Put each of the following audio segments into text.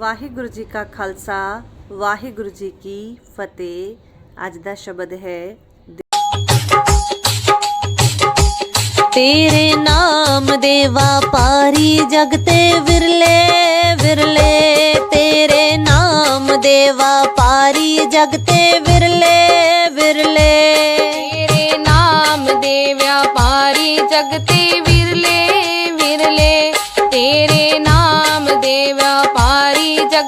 ਵਾਹਿਗੁਰੂ ਜੀ ਕਾ ਖਾਲਸਾ, ਵਾਹਿਗੁਰੂ ਜੀ ਕੀ ਫਤਿਹ। ਅੱਜ ਦਾ ਸ਼ਬਦ ਹੈ ਤੇਰੇ ਨਾਮ ਦੇ ਵਪਾਰੀ ਜਗ ਤੇ ਵਿਰਲੇ ਵਿਰਲੇ। ਤੇਰੇ ਨਾਮ ਦੇ ਵਪਾਰੀ ਜਗ ਤੇ ਵਿਰਲੇ ਵਿਰਲੇ। ਤੇਰੇ ਨਾਮ ਦੇ ਵਪਾਰੀ ਜਗਤੇ ਵਿਰਲੇ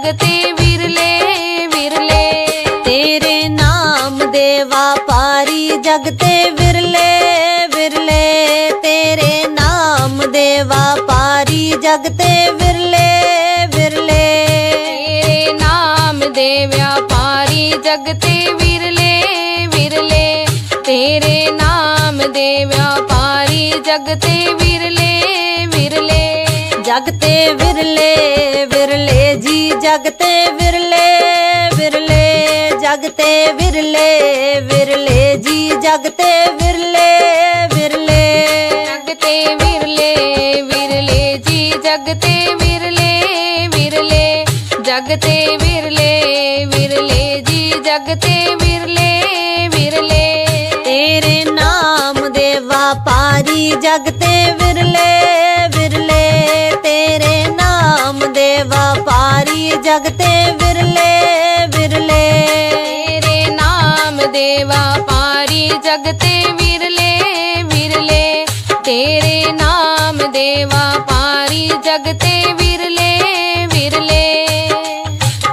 ਜਗਤੇ ਵਿਰਲੇ ਵਿਰਲੇ। ਤੇਰੇ ਨਾਮ ਦੇ ਵਪਾਰੀ ਜਗ ਵਿਰਲੇ ਵਿਰਲੇ। ਤੇਰੇ ਨਾਮ ਦੇ ਵਪਾਰੀ ਜਗ ਤੇ ਵਿਰਲੇ ਵਿਰਲੇ। ਤੇਰੇ ਨਾਮ ਦੇ ਵਪਾਰੀ ਜਗਤੇ ਵਿਰਲੇ ਵਿਰਲੇ। ਤੇਰੇ ਨਾਮ ਦੇ ਵਪਾਰੀ ਜਗਤੇ ਵਿਰਲੇ ਵਿਰਲੇ। ਜਗ ਤੇ ਵਿਰਲੇ ਵਿਰਲੇ ਜੀ ਜਗ ਤੇ ਵਿਰਲੇ ਵਿਰਲੇ ਜਗ ਤੇ ਵਿਰਲੇ ਵਿਰਲੇ ਜੀ ਜਗ ਤੇ ਵਿਰਲੇ ਵਿਰਲੇ। ਜਗਤੇ ਵਿਰਲੇ ਵਿਰਲੇ ਜੀ ਜਗਤੇ ਵਿਰਲੇ ਵਿਰਲੇ ਜਗਤੇ ਵਿਰਲੇ ਵਿਰਲੇ ਜੀ ਜਗਤੇ ਵਿਰਲੇ ਵਿਰਲੇ। ਤੇਰੇ ਨਾਮ ਦੇ ਵਪਾਰੀ ਜਗ ਤੇ ਵਿਰਲੇ ਜਗ ਤੇ ਵਿਰਲੇ ਵਿਰਲੇ। ਤੇਰੇ ਨਾਮ ਦੇ ਵਪਾਰੀ ਜਗਤੇ ਵਿਰਲੇ ਵਿਰਲੇ। ਤੇਰੇ ਨਾਮ ਦੇ ਵਪਾਰੀ ਜਗਤੇ ਵਿਰਲੇ ਵਿਰਲੇ।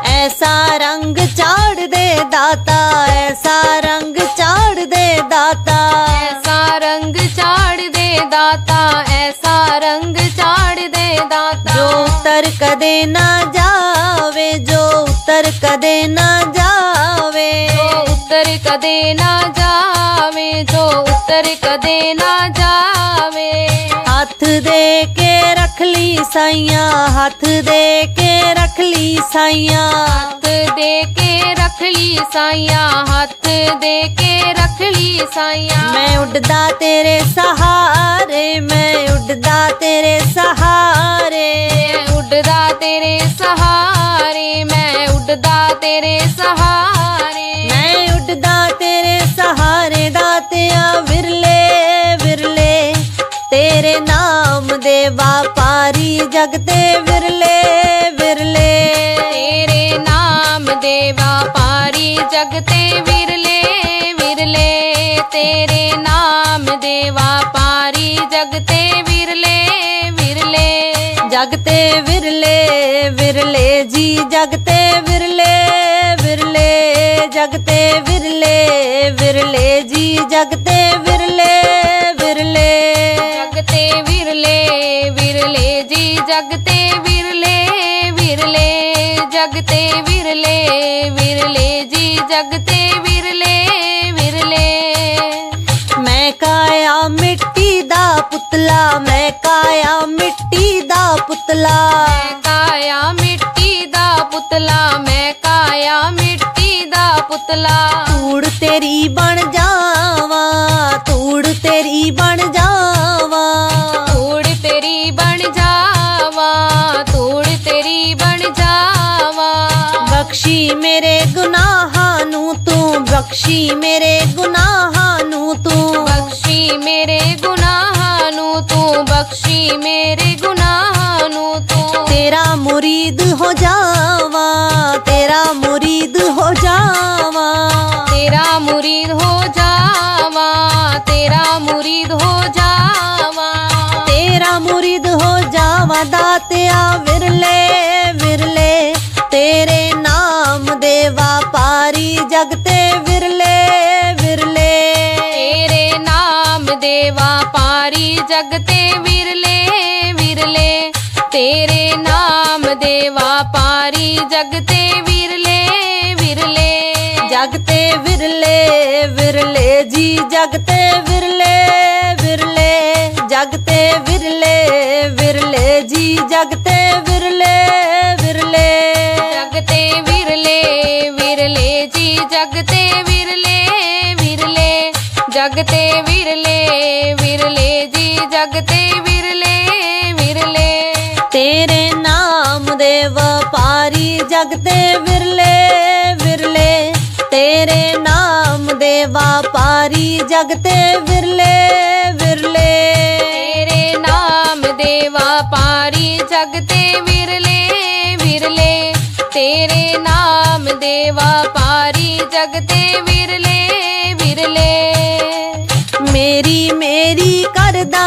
ਐਸਾ ਰੰਗ ਚਾੜ ਦੇ ਦਾਤਾ ਐਸਾ ਰੰਗ ਚਾੜ ਦੇ ਦਾਤਾ। ਐਸਾ ਰੰਗ ਚਾੜ ਦੇ ਦਾਤਾ ਐਸਾ ਰੰਗ ਚਾੜ ਦੇ ਦਾਤਾ। ਜੋ ਉਤਰ ਕਦੇ ਨਾ ਜੋ ਉਤਰ ਕਦੇ ਨਾ ਜਾਵੇ ਜੋ ਉੱਤਰ ਕਦੇ ਨਾ ਜਾਵੇ ਜੋ ਉੱਤਰ ਕਦੇ ਨਾ ਜਾਵੇ ਹੱਥ ਦੇ ਕੇ ਰੱਖ ਲਈ ਸਾਈਆਂ ਹੱਥ ਦੇ ਕੇ ਰੱਖ ਲਈ ਸਾਈਆਂ ਹੱਥ ਦੇ ਕੇ ਰੱਖ ਲਈ ਸਾਈਆਂ ਹੱਥ ਦੇ ਕੇ ਰੱਖ ਲਈ ਸਾਈਆਂ ਮੈਂ ਉੱਡਦਾ ਤੇਰੇ ਸਹਾਰੇ ਮੈਂ ਉੱਡਦਾ ਤੇਰੇ ਸਹਾਰੇ ਮੈਂ ਉੱਡਦਾ ਤੇਰੇ ਸਹਾਰੇ। ਮੈਂ ਉੱਡਦਾ ਤੇਰੇ ਸਹਾਰੇ ਦਾਤਿਆ ਵਿਰਲੇ ਵਿਰਲੇ। ਤੇਰੇ ਨਾਮ ਦੇ ਵਪਾਰੀ ਜਗ ਤੇ ਵਿਰਲੇ ਵਿਰਲੇ। ਤੇਰੇ ਨਾਮ ਦੇ ਵਪਾਰੀ ਜਗਤੇ ਵਿਰਲੇ ਵਿਰਲੇ। ਤੇਰੇ ਨਾਮ ਦੇ ਵਪਾਰੀ ਜਗਤੇ ਵਿਰਲੇ ਵਿਰਲੇ। ਜਗ ਤੇ ਵਿਰਲੇ ਵਿਰਲੇ ਜੀ ਜਗ ਵਿਰਲੇ ਵਿਰਲੇ ਜੀ ਜਗ ਤੇ ਵਿਰਲੇ ਵਿਰਲੇ। ਵਿਰਲੇ ਵਿਰਲੇ ਜੀ ਜਗਤੇ ਵਿਰਲੇ ਵਿਰਲੇ। ਵਿਰਲੇ ਵਿਰਲੇ ਜੀ ਜਗਤੇ ਵਿਰਲੇ ਵਿਰਲੇ। ਮੈਂ ਕਾਇਆ ਮਿੱਟੀ ਦਾ ਪੁਤਲਾ ਮੈਂ ਕਾਇਆ ਮਿੱਟੀ ਦਾ ਪੁਤਲਾ। ਮੈਂ ਕਾਇਆ ਮਿੱਟੀ ਦਾ ਪੁਤਲਾ ਮੈਂ ਕਾਇਆ ਮਿੱਟੀ ਪੁਤਲਾ ਧੂੜ ਤੇਰੀ ਬਣ ਜਾਵਾਂ ਧੂੜ ਤੇਰੀ ਬਣ ਜਾਵਾਂ ਧੂੜ ਤੇਰੀ ਬਣ ਜਾਵਾਂ ਧੂੜ ਤੇਰੀ ਬਣ ਜਾਵਾਂ ਬਖਸ਼ੀ ਮੇਰੇ ਗੁਨਾਹਾਂ ਨੂੰ ਤੂੰ ਬਖਸ਼ੀ ਮੇਰੇ ਗੁਨਾਹਾਂ ਨੂੰ ਤੂੰ ਬਖਸ਼ੀ ਮੇਰੇ ਗੁਨਾਹਾਂ ਨੂੰ ਤੂੰ ਬਖਸ਼ੀ ਮੇਰੇ ਗੁਨਾਹਾਂ ਨੂੰ ਤੂੰ ਤੇਰਾ ਮੁਰੀਦ ਹੋ ਦਾਤਿਆ ਵਿਰਲੇ ਵਿਰਲੇ ਤੇਰੇ ਨਾਮ ਦੇ ਵਪਾਰੀ ਜਗ ਤੇ ਵਿਰਲੇ ਵਿਰਲੇ। ਤੇਰੇ ਨਾਮ ਦੇ ਵਪਾਰੀ ਜਗਤੇ ਵਿਰਲੇ ਵਿਰਲੇ। ਤੇਰੇ ਨਾਮ ਦੇ ਵਪਾਰੀ ਜਗਤੇ ਵਿਰਲੇ ਵਿਰਲੇ। ਜਗ ਤੇ ਵਿਰਲੇ ਵਿਰਲੇ ਜੀ ਜਗ ਤੇ ਵਿਰਲੇ ਵਿਰਲੇ। ਜਗ ਤੇ ਵਿਰਲੇ ਵਿਰਲੇ ਜੀ ਜਗ ਤੇ ਵਿਰਲੇ ਵਿਰਲੇ। ਜਗਤੇ ਵਿਰਲੇ ਵਿਰਲੇ ਜੀ ਜਗਤੇ ਵਿਰਲੇ ਵਿਰਲੇ। ਜਗਤੇ ਵਿਰਲੇ ਵਿਰਲੇ ਜੀ ਜਗਤੇ ਵਿਰਲੇ ਵਿਰਲੇ। ਤੇਰੇ ਨਾਮ ਦੇ ਵਪਾਰੀ ਜਗ ਤੇ ਵਿਰਲੇ ਵਿਰਲੇ। ਤੇਰੇ ਨਾਮ ਦੇ ਵਪਾਰੀ ਜਗ ਤੇ ਵਿਰਲੇ। ਜਗ ਤੇ ਵਿਰਲੇ ਵਿਰਲੇ, ਤੇਰੇ ਨਾਮ ਦੇਵਾ ਪਾਰੀ ਜਗ ਤੇ ਵਿਰਲੇ ਵਿਰਲੇ। ਮੇਰੀ ਮੇਰੀ ਕਰਦਾ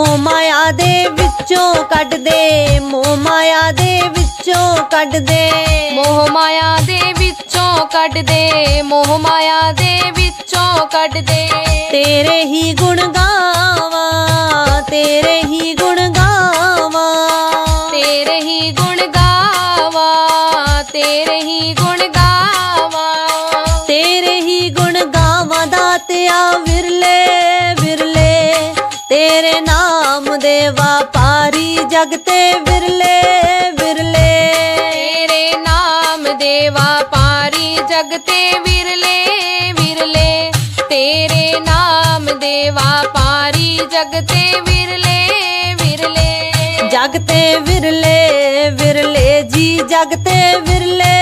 ਮੋਹ ਮਾਇਆ ਦੇ ਵਿੱਚੋਂ ਕੱਢ ਦੇ ਮੋਹ ਮਾਇਆ ਦੇ ਵਿੱਚੋਂ ਕੱਢ ਦੇ ਮੋਹ ਮਾਇਆ ਦੇ ਵਿੱਚੋਂ ਕੱਢ ਦੇ ਮੋਹ ਮਾਇਆ ਦੇ ਵਿੱਚੋਂ ਕੱਢ ਦੇ ਤੇਰੇ ਹੀ ਗੁਣ ਗਾਵਾਂ ਤੇਰੇ ਹੀ ਗੁਣ ਗਾਵਾਂ। ਤੇਰੇ ਹੀ ਗੁਣ ਗਾਵਾਂ ਤੇਰੇ ਹੀ ਗੁਣ ਗਾਵਾਂ। ਤੇਰੇ ਹੀ ਗੁਣ ਗਾਵਾਂ ਦਾਤਿਆ ਵਿਰਲੇ ਤੇਰੇ ਨਾਮ ਦੇ ਵਪਾਰੀ ਜਗ ਤੇ ਵਿਰਲੇ ਵਿਰਲੇ। ਤੇਰੇ ਨਾਮ ਦੇ ਵਪਾਰੀ ਜਗ ਤੇ ਵਿਰਲੇ ਵਿਰਲੇ। ਤੇਰੇ ਨਾਮ ਦੇ ਵਪਾਰੀ ਜਗ ਤੇ ਵਿਰਲੇ ਵਿਰਲੇ। ਜਗ ਤੇ ਵਿਰਲੇ ਵਿਰਲੇ ਜੀ ਜਗ ਤੇ ਵਿਰਲੇ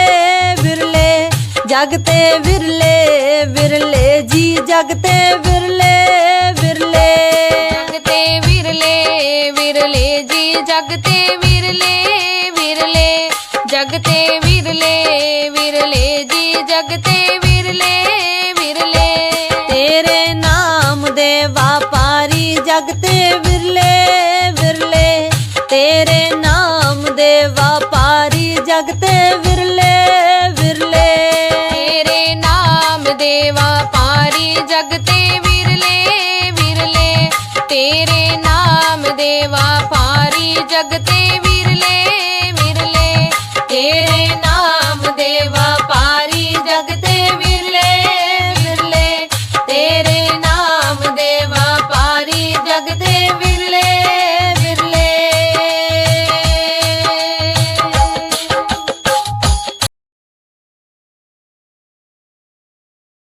ਵਿਰਲੇ। ਜਗ ਤੇ ਵਿਰਲੇ ਵਿਰਲੇ ਜੀ ਜਗ ਤੇ ਵਿਰਲੇ। ਜਗ ਤੇ ਵਿਰਲੇ ਵਿਰਲੇ, ਜਗ ਤੇ ਵਿਰਲੇ ਵਿਰਲੇ ਜੀ, ਜਗ ਤੇ ਵਿਰਲੇ ਵਿਰਲੇ। ਤੇਰੇ ਨਾਮ ਦੇ ਵਪਾਰੀ ਜਗ ਤੇ ਵਿਰਲੇ ਵਿਰਲੇ। ਤੇਰੇ ਨਾਮ ਦੇ ਵਪਾਰੀ ਜਗ ਤੇ ਵਿਰਲੇ ਵਿਰਲੇ। ਤੇਰੇ ਨਾਮ ਦੇ ਵਪਾਰੀ सेवा पारी जगते विरले।